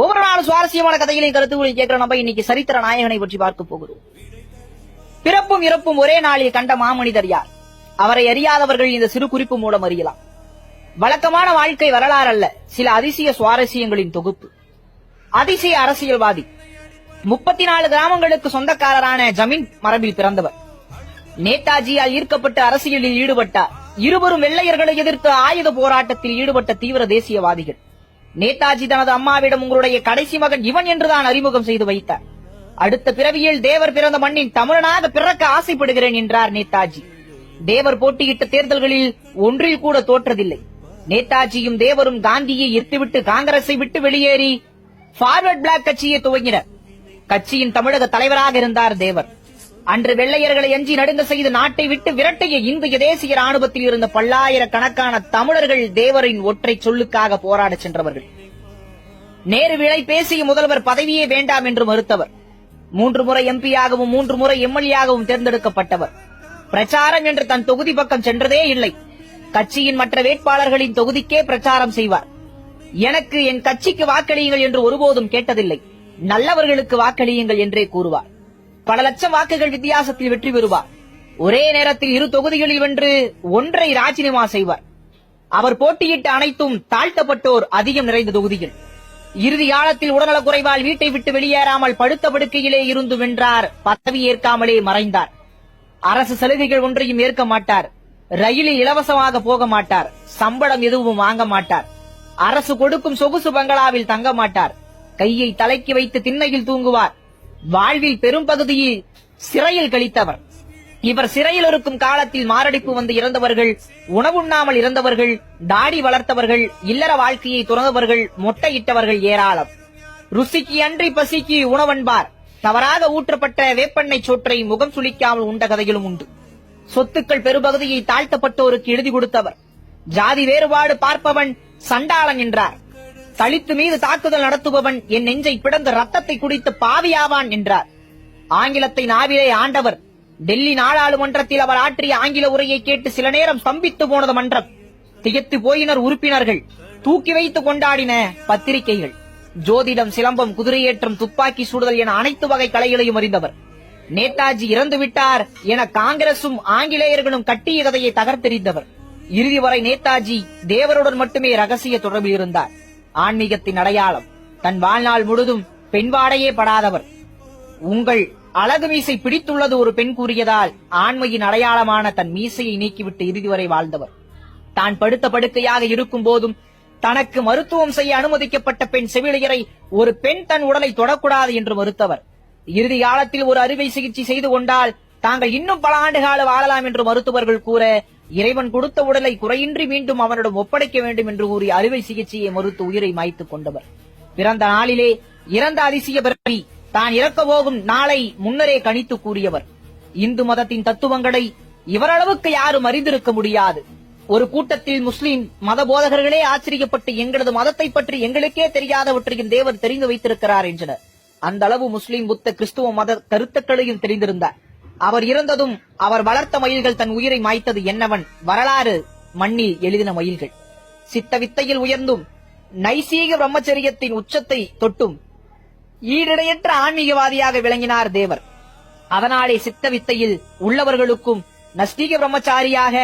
ஒவ்வொரு நாளும் சுவாரஸ்யமான கதைகளையும் கருத்துக்களையும் கேட்கிற நம்ம இன்னைக்கு சரித்திர நாயகனை பற்றி பார்க்க போகிறோம். பிறப்பும் இறப்பும் ஒரே நாளில் கண்ட மாமனிதர் யார்? அவரை அறியாதவர்கள் இந்த சிறு குறிப்பு மூலம் அறியலாம். வழக்கமான வாழ்க்கை வரலாறு அல்ல சில அதிசய சுவாரஸ்யங்களின் தொகுப்பு. அதிசய அரசியல்வாதி. முப்பத்தி நாலு கிராமங்களுக்கு சொந்தக்காரரான ஜமீன் மரபில் பிறந்தவர். நேதாஜியால் ஈர்க்கப்பட்டு அரசியலில் ஈடுபட்டார். இருவரும் வெள்ளையர்களை எதிர்த்து ஆயுத போராட்டத்தில் ஈடுபட்ட தீவிர தேசியவாதிகள். நேதாஜி தனது அம்மாவிடம் உங்களுடைய கடைசி மகன் இவன் என்றுதான் அறிமுகம் செய்து வைத்தார் அடுத்த பிறவியில் தேவர் பிறந்த மண்ணின் தமிழனாக பிறக்க ஆசைப்படுகிறேன் என்றார் நேதாஜி. தேவர் போட்டியிட்ட தேர்தல்களில் ஒன்றில் கூட தோற்றதில்லை. நேதாஜியும் தேவரும் காந்தியை எட்டுவிட்டு காங்கிரஸை விட்டு வெளியேறி ஃபார்வர்ட் பிளாக் கட்சியை துவங்கினர். கட்சியின் தமிழக தலைவராக இருந்தார் தேவர். அன்று வெள்ளையர்களை அஞ்சி நடுங்க செய்து நாட்டை விட்டு விரட்டிய இந்திய தேசிய ராணுவத்தில் இருந்த பல்லாயிரக்கணக்கான தமிழர்கள் தேவரின் ஒற்றை சொல்லுக்காக போராடச் சென்றவர்கள். நேரு விலை பேசிய முதல்வர் பதவியே வேண்டாம் என்று மறுத்தவர். மூன்று முறை எம்பியாகவும் மூன்று முறை எம்எல்ஏயாகவும் தேர்ந்தெடுக்கப்பட்டவர். பிரச்சாரம் என்று தன் தொகுதி பக்கம் சென்றதே இல்லை. கட்சியின் மற்ற வேட்பாளர்களின் தொகுதிக்கே பிரச்சாரம் செய்வார். எனக்கு என் கட்சிக்கு வாக்களியுங்கள் என்று ஒருபோதும் கேட்டதில்லை. நல்லவர்களுக்கு வாக்களியுங்கள் என்றே கூறுவார். பல லட்சம் வாக்குகள் வித்தியாசத்தில் வெற்றி பெறுவார். ஒரே நேரத்தில் இரு தொகுதிகளில் வென்று ஒன்றை ராஜினாமா செய்வார். அவர் போட்டியிட்ட அனைத்தும் தாழ்த்தப்பட்டோர் அதிகம் நிறைந்த தொகுதிகள். இறுதி காலத்தில் உடல்நலக் குறைவால் வீட்டை விட்டு வெளியேறாமல் படுத்த படுக்கையிலே இருந்து வென்றார் பதவி ஏற்காமலே மறைந்தார். அரசு சலுகைகள் ஒன்றையும் ஏற்க மாட்டார். ரயிலில் இலவசமாக போக மாட்டார். சம்பளம் எதுவும் வாங்க மாட்டார். அரசு கொடுக்கும் சொகுசு பங்களாவில் தங்க மாட்டார். கையை தலைக்கு வைத்து திண்ணையில் தூங்குவார். வாழ்வில் பெரும் பகுதியில் சிறையில் கழித்தவர். இவர் சிறையில் இருக்கும் காலத்தில் மாரடைப்பு வந்து இறந்தவர்கள் உணவுண்ணாமல் இறந்தவர்கள் தாடி வளர்த்தவர்கள் இல்லற வாழ்க்கையை துறந்தவர்கள் மொட்டையிட்டவர்கள் ஏராளம். ருசிக்கு அன்றி பசிக்கு உணவன்பார். தவறாக ஊற்றப்பட்ட வேப்பெண்ணை சோற்றை முகம் சுளிக்காமல் உண்ட கதைகளும் உண்டு. சொத்துக்கள் பெருபகுதியை தாழ்த்தப்பட்டோருக்கு எழுதி கொடுத்தவர். ஜாதி வேறுபாடு பார்ப்பவன் சண்டாளன் என்றார். தலித்து மீது தாக்குதல் நடத்துபவன் என் நெஞ்சை பிடந்து ரத்தத்தை குடித்து பாவியாவான் என்றார். ஆங்கிலத்தை நாவிலே ஆண்டவர் டெல்லி நாடாளுமன்றத்தில் அவர் ஆற்றிய ஆங்கில உரையை கேட்டு சில நேரம் ஸ்தம்பித்து போனது மன்றம். திகைத்து போயினர் உறுப்பினர்கள். தூக்கி வைத்து கொண்டாடின பத்திரிகைகள். ஜோதிடம் சிலம்பம் குதிரையேற்றம் துப்பாக்கி சுடுதல் என அனைத்து வகை கலைகளையும் அறிந்தவர். நேதாஜி இறந்து விட்டார் என காங்கிரசும் ஆங்கிலேயர்களும் கட்டிய கதையை தகர்த்தெறிந்தவர். இறுதி வரை நேதாஜி தேவருடன் மட்டுமே ரகசிய தொடர்பில் இருந்தார். ஆன்மீகத்தின் அடையாளம். தன் வாழ்நாள் முழுதும் பெண்வாடையே படாதவர். உங்கள் அழகு மீசை பிடித்துள்ளது ஒரு பெண் கூறியதால் ஆண்மையின் அடையாளமான தன் மீசையை நீக்கிவிட்டு இறுதி வரை வாழ்ந்தவர். தான் படுத்த படுக்கையாக இருக்கும் போதும் தனக்கு மருத்துவம் செய்ய அனுமதிக்கப்பட்ட பெண் செவிலியரை ஒரு பெண் தன் உடலை தொடக்கூடாது என்று மறுத்தவர். இறுதி காலத்தில் ஒரு அறுவை சிகிச்சை செய்து கொண்டால் தாங்கள் இன்னும் பல ஆண்டு கால வாழலாம் என்று மருத்துவர்கள் கூற இறைவன் கொடுத்த உடலை குறையின்றி மீண்டும் அவனிடம் ஒப்படைக்க வேண்டும் என்று கூறி அறுவை சிகிச்சையை மறுத்து உயிரை மாய்த்துக் கொண்டவர். பிறந்த நாளிலே இறந்த அதிசய பிறவி தான் இறக்க போகும் நாளை முன்னரே கணித்து கூறியவர். இந்து மதத்தின் தத்துவங்களை இவரளவுக்கு யாரும் அறிந்திருக்க முடியாது. ஒரு கூட்டத்தில் முஸ்லிம் மத போதகர்களே ஆச்சரியப்பட்டு எங்களது மதத்தை பற்றி எங்களுக்கே தெரியாதவற்றையும் தேவர் தெரிந்து வைத்திருக்கிறார் என்றனர். அந்த அளவு முஸ்லிம் புத்த கிறிஸ்துவ மத கருத்துக்களையும் தெரிந்திருந்தார். அவர் இறந்ததும் அவர் வளர்த்த மயில்கள் தன் உயிரை மாய்த்தது என்னவன்? வரலாறு மண்ணில் எழுதின மயில்கள். சித்த வித்தையில் உயர்ந்தும் நைசீக பிரம்மச்சரியத்தின் உச்சத்தை தொட்டும் ஈடிடையற்ற ஆன்மீகவாதியாக விளங்கினார் தேவர். அதனாலே சித்த வித்தையில் உள்ளவர்களுக்கும் நஸ்தீக பிரம்மச்சாரியாக